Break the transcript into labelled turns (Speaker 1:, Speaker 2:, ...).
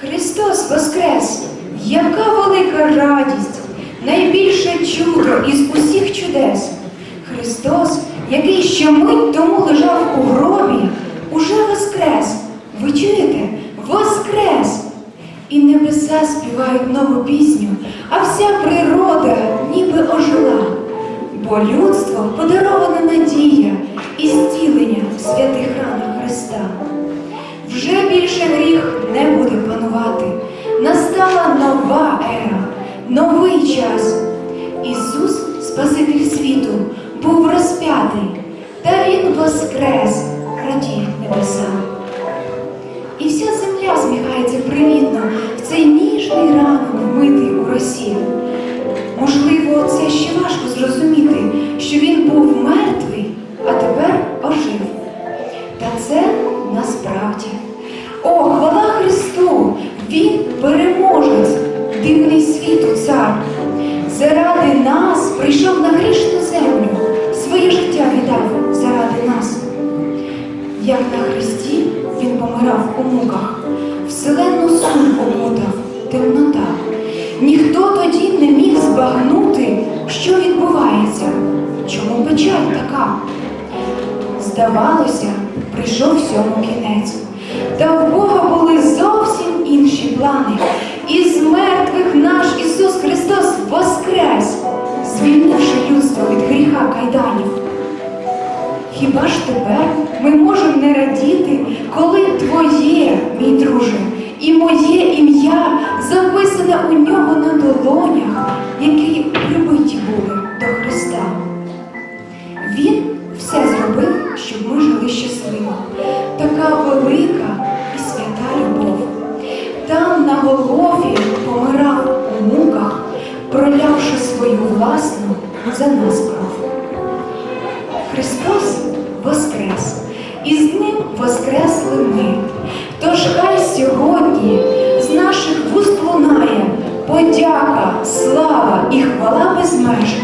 Speaker 1: Христос Воскрес! Яка велика радість! Найбільше чудо із усіх чудес. Христос, який ще мить тому лежав у гробі, уже воскрес. Ви чуєте? Воскрес! І небеса співають нову пісню, а вся природа ніби ожила. Бо людство подарована надія і зцілення в святих ранах Христа. Більше гріх не буде панувати. Настала нова ера, новий час. Ісус, Спаситель світу, був розп'ятий, та Він воскрес, радіє небеса. І вся земля сміхається привітно в цей ніжний ранок вмитий у росі. Можливо, це ще важко зрозуміти, що він був мертвий, світу цар. Заради нас прийшов на грішну землю, своє життя віддав заради нас. Як на Христі він помирав у муках, вселенну сум окутав, темнота. Ніхто тоді не міг збагнути, що відбувається, чому печаль така. Здавалося, прийшов всьому кінець. Та в Бога були зовсім інші Хіба ж тепер ми можемо не радіти, коли твоє, мій друже, і моє ім'я записане у нього на долонях, які прибиті були до Христа? Він все зробив, щоб ми жили щасливо. Така велика і свята любов. Там на Голгофі помирав у муках, пролявши свою власну за нас кров. Христос подяка, слава і хвала без меж.